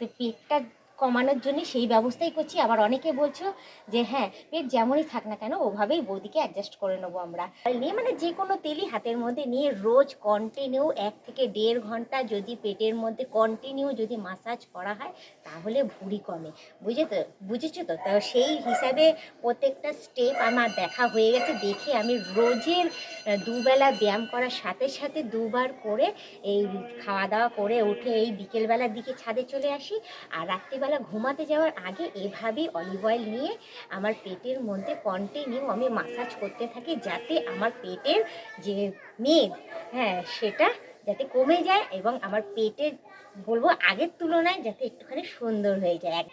তো পেটটা কমানোর জন্য সেই ব্যবস্থাই করছি। আবার অনেকে বলছো যে হ্যাঁ পেট যেমনই থাক না কেন, ওভাবেই বৌদিকে অ্যাডজাস্ট করে নেব আমরা। নিয়ে মানে যে কোনো তেলই হাতের মধ্যে নিয়ে রোজ কন্টিনিউ এক থেকে দেড় ঘণ্টা যদি পেটের মধ্যে কন্টিনিউ যদি মাসাজ করা হয়, তাহলে ভুঁড়ি কমে। বুঝে তো বুঝেছ তো? তো সেই হিসাবে প্রত্যেকটা স্টেপ আমার দেখা হয়ে গেছে, দেখে আমি রোজের দুবেলা ব্যায়াম করার সাথে সাথে দুবার করে এই খাওয়া দাওয়া করে উঠে এই বিকেলবেলার দিকে ছাদে চলে আসি। আর রাত্রিবেলা ঘুমাতে যাওয়ার আগে এভাবেই অলিভ অয়েল নিয়ে আমার পেটের মধ্যে কন্টিনিউ আমি মাসাজ করতে থাকি যাতে আমার পেটের যে মেদ হ্যাঁ সেটা যাতে কমে যায় এবং আমার পেটের বলব আগের তুলনায় যাতে একটুখানি সুন্দর হয়ে যায়।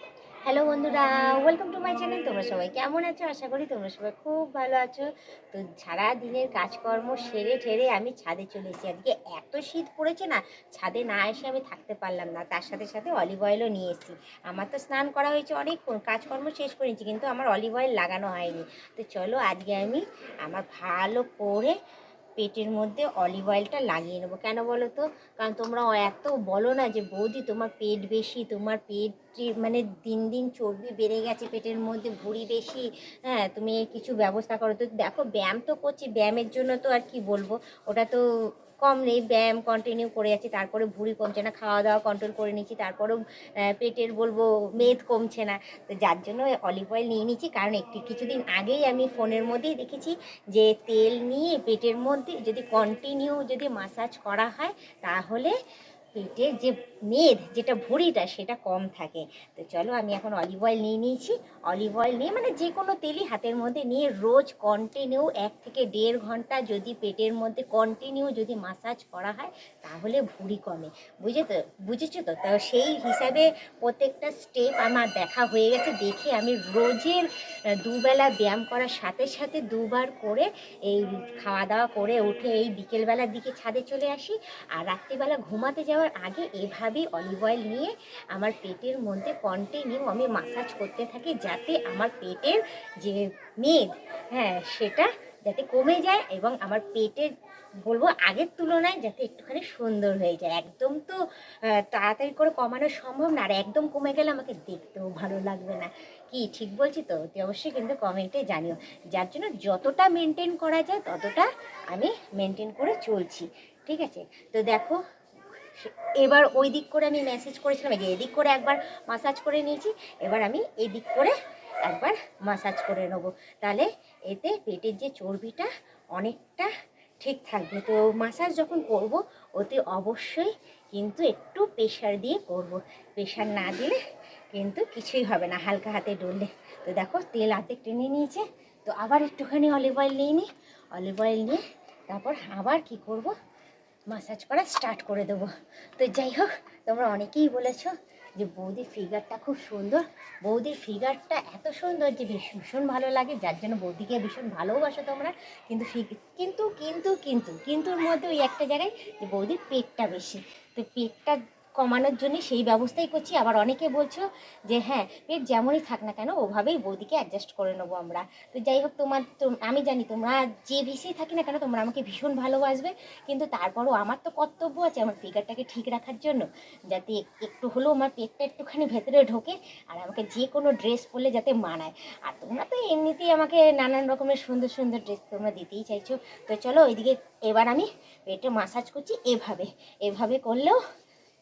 হ্যালো বন্ধুরা ওয়েলকাম টু মাই চ্যানেল তোমরা সবাই কেমন আছো? আশা করি তোমরা সবাই খুব ভালো আছো। তো সারা দিনের কাজকর্ম সেরে ঠেরে আমি ছাদে চলে এসেছি। আজকে এত শীত পড়েছে না, ছাদে না এসে আমি থাকতে পারলাম না। তার সাথে সাথে অলিভ অয়েলও নিয়ে এসেছি। আমার তো স্নান করা হয়েছে অনেকক্ষণ, কাজকর্ম শেষ করেছি কিন্তু আমার অলিভ অয়েল লাগানো হয়নি। তো চলো আজকে আমি আমার ভালো করে পেটের মধ্যে অলিভ অয়েলটা লাগিয়ে নেব। কেন বলো তো? কারণ তোমরা এত বলো না যে, বৌদি তোমার পেট বেশি, তোমার পেট মানে দিন দিন চর্বি বেড়ে গেছে পেটের মধ্যে, ভুঁড়ি বেশি হ্যাঁ তুমি কিছু ব্যবস্থা করো। তো দেখো, ব্যায়াম তো করছি, ব্যায়ামের জন্য তো আর কি বলব? ওটা তো কম নেই, ব্যায়াম কন্টিনিউ করে যাচ্ছি তারপরে ভুঁড়ি কমছে না, খাওয়া দাওয়া কন্ট্রোল করে নিচ্ছি তারপরেও পেটের বলব মেদ কমছে না। তো যার জন্য অলিভ অয়েল নিয়ে নিচ্ছি কারণ একটি কিছুদিন আগেই আমি ফোনের মধ্যেই দেখেছি যে তেল নিয়ে পেটের মধ্যে যদি কন্টিনিউ যদি মাসাজ করা হয়, তাহলে পেটের যে মেদ যেটা ভুঁড়িটা সেটা কম থাকে। তো চলো আমি এখন অলিভ অয়েল নিয়ে নিয়েছি। অলিভ অয়েল নিয়ে মানে যে কোনো তেলই হাতের মধ্যে নিয়ে রোজ কন্টিনিউ এক থেকে দেড় ঘণ্টা যদি পেটের মধ্যে কন্টিনিউ যদি মাসাজ করা হয়, তাহলে ভুঁড়ি কমে। বুঝে তো বুঝেছ তো? তো সেই হিসাবে প্রত্যেকটা স্টেপ আমার দেখা হয়ে গেছে। দেখে আমি রোজের দুবেলা ব্যায়াম করার সাথে সাথে দুবার করে এই খাওয়া দাওয়া করে উঠে এই বিকেলবেলার দিকে ছাদে চলে আসি। আর রাত্রিবেলা ঘুমাতে যাওয়ার আগে এভাবেই অলিভ অয়েল নিয়ে আমার পেটের মধ্যে কন্টিনিউ আমি মাসাজ করতে থাকি যাতে আমার পেটের যে মেদ হ্যাঁ সেটা যাতে কমে যায় এবং আমার পেটের বলব আগের তুলনায় যাতে একটুখানি সুন্দর হয়ে যায়। একদম তো তাড়াতাড়ি করে কমানো সম্ভব না, আর একদম কমে গেলে আমাকে দেখতেও ভালো লাগবে না। কি, ঠিক বলছি তো? তুই অবশ্যই কিন্তু কমেন্টে জানিও। যার জন্য যতটা মেনটেন করা যায় ততটা আমি মেনটেন করে চলছি। ঠিক আছে? তো দেখো এবার ওই দিক করে আমি মেসেজ করেছিলাম যে এদিক করে একবার মাসাজ করে নিয়েছি, এবার আমি এই দিক করে একবার মাসাজ করে নেব। তাহলে এতে পেটের যে চর্বিটা অনেকটা ঠিক থাকবে। তো মাসাজ যখন করব ওতে অবশ্যই কিন্তু একটু প্রেশার দিয়ে করব। প্রেশার না দিলে কিন্তু কিছুই হবে না, হালকা হাতে ডললে। তো দেখো, তেল হাতে টেনে নিয়েছে। তো আবার একটুখানি অলিভ অয়েল নিয়ে নিই অলিভ অয়েল নিয়ে তারপর আবার কি করব? মাসাজ করা স্টার্ট করে দেবো। তো যাই হোক, তোমরা অনেকেই বলেছ যে বৌদির ফিগারটা খুব সুন্দর। বৌদির ফিগারটা এত সুন্দর যে ভীষণ ভালো লাগে, যার জন্য বৌদিকে ভীষণ ভালোবাসো তোমরা। কিন্তু কিন্তু কিন্তু কিন্তু কিন্তুর মধ্যে ওই একটা জায়গায় যে বৌদির পেটটা বেশি। তো পেটটা কমানোর জন্য সেই ব্যবস্থাই করছি। আবার অনেকে বলছো যে হ্যাঁ পেট যেমনই থাক না কেন, ওভাবেই বৌদিকে অ্যাডজাস্ট করে নেব আমরা। তো যাই হোক, তোমার আমি জানি তোমরা যে ভেসেই থাকি না কেন, তোমরা আমাকে ভীষণ ভালোবাসবে। কিন্তু তারপরও আমার তো কর্তব্য আছে আমার ফিগারটাকে ঠিক রাখার জন্য, যাতে একটু হলেও আমার পেটটা একটুখানি ভেতরে ঢোকে আর আমাকে যে কোনো ড্রেস পরলে যাতে মানায়। আর তোমরা তো এমনিতেই আমাকে নানান রকমের সুন্দর সুন্দর ড্রেস তোমরা দিতেই চাইছো। তো চলো, ওইদিকে এবার আমি পেটে মাসাজ করছি এভাবে। এভাবে করলেও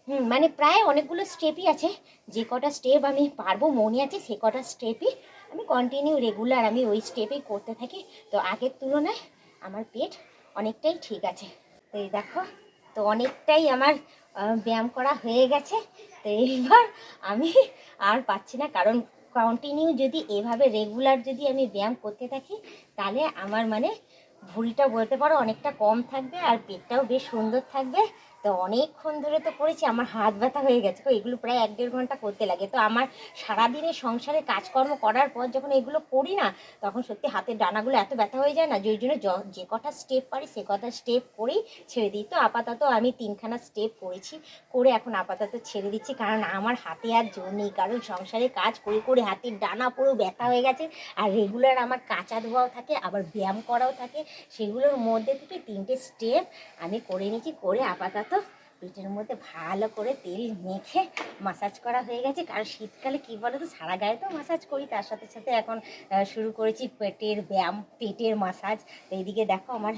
মানে প্রায় অনেকগুলো স্টেপই আছে। যে কটা স্টেপ আমি পারব, মনে আছে, সে কটা স্টেপই আমি কন্টিনিউ রেগুলার আমি ওই স্টেপেই করতে থাকি। তো আগের তুলনায় আমার পেট অনেকটাই ঠিক আছে। তো এই দেখো, তো অনেকটাই আমার ব্যায়াম করা হয়ে গেছে। তো এইবার আমি আর পাচ্ছি না, কারণ কন্টিনিউ যদি এভাবে রেগুলার যদি আমি ব্যায়াম করতে থাকি, তাহলে আমার মানে ভুঁড়িটা বলতে পারো অনেকটা কম থাকবে আর পেটটাও বেশ সুন্দর থাকবে। তো অনেকক্ষণ ধরে তো করেছি, আমার হাত ব্যথা হয়ে গেছে তো এগুলো প্রায় এক দেড় ঘণ্টা করতে লাগে। তো আমার সারাদিনের সংসারে কাজকর্ম করার পর যখন এগুলো করি না, তখন সত্যি হাতের ডানাগুলো এত ব্যথা হয়ে যায় না, যে জন্য য- যে কটা স্টেপ পারি সে কটা স্টেপ করেই ছেড়ে দিই। তো আপাতত আমি তিনখানা স্টেপ করেছি, করে এখন আপাতত ছেড়ে দিচ্ছি। কারণ আমার হাতে আর জোর নেই, কারণ সংসারে কাজ করে করে হাতের ডানা পুরো ব্যথা হয়ে গেছে। আর রেগুলার আমার কাঁচা ধোয়াও থাকে, আবার ব্যায়াম করাও থাকে। সেগুলোর মধ্যে থেকে তিনটে স্টেপ আমি করে নিয়েছি, করে আপাতত পেটের মধ্যে ভালো করে তেল মেখে মাসাজ করা হয়ে গেছে। কারণ শীতকালে কী বলো তো সারা গায়ে তো মাসাজ করি, তার সাথে সাথে এখন শুরু করেছি পেটের ব্যায়াম, পেটের মাসাজ এইদিকে দেখো আমার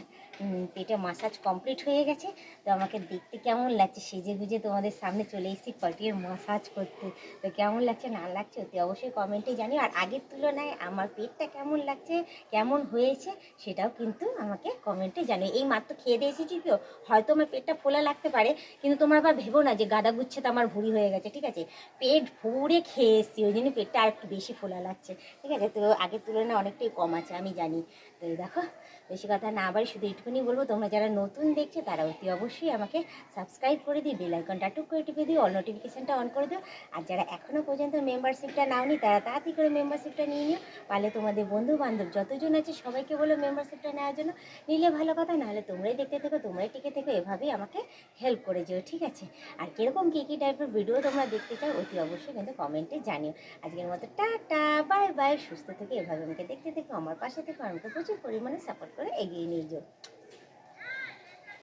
পেটে মাসাজ কমপ্লিট হয়ে গেছে। তো আমাকে দেখতে কেমন লাগছে? সেজে গুজে তোমাদের সামনে চলে এসেছি পেটের মাসাজ করতে। তো কেমন লাগছে, না লাগছে অতি অবশ্যই কমেন্টে জানিও। আর আগের তুলনায় আমার পেটটা কেমন লাগছে, কেমন হয়েছে, সেটাও কিন্তু আমাকে কমেন্টে জানিও। এই মাত্র খেয়ে দিয়ে এসেছি তো, হয়তো আমার পেটটা ফোলা লাগতে পারে, কিন্তু তোমরা আবার ভেবো না যে গাদা গুচ্ছে তো আমার ভুড়ি হয়ে গেছে, ঠিক আছে? পেট ভরে খেয়ে এসেছি, ওই জন্য পেটটা আর একটু বেশি ফোলা লাগছে, ঠিক আছে? তো আগের তুলনায় অনেকটাই কম আছে, আমি জানি। তো দেখো, বেশি কথা না আবার শুধু এইটুকুনি বলব, তোমরা যারা নতুন দেখছ তারা অতি অবশ্যই আমাকে সাবস্ক্রাইব করে দিই বেল আইকনটা টুক করে টিপে দিও অল নোটিফিকেশানটা অন করে দিও। আর যারা এখনও পর্যন্ত মেম্বারশিপটা নাও নাওনি, তারা তাড়াতাড়ি করে মেম্বারশিপটা নিয়ে নিও। পারলে তোমাদের বন্ধু বান্ধব যতজন আছে সবাইকে বলো মেম্বারশিপটা নেওয়ার জন্য। নিলে ভালো কথা, নাহলে তোমরাই দেখতে থেকো, তোমরাই টিকে থেকো, এভাবেই আমাকে হেল্প করে যেও, ঠিক আছে? আর কীরকম কী কী টাইপের ভিডিও তোমরা দেখতে চাও, অতি অবশ্যই কিন্তু কমেন্টে জানিও। আজকের মতো টাটা বাই বাই সুস্থ থেকে, এভাবে আমাকে দেখতে থেকো, আমার পাশে থেকো আমাকে প্রচুর পরিমাণে সাপোর্ট করে এগিয়ে নিয়ে যাও।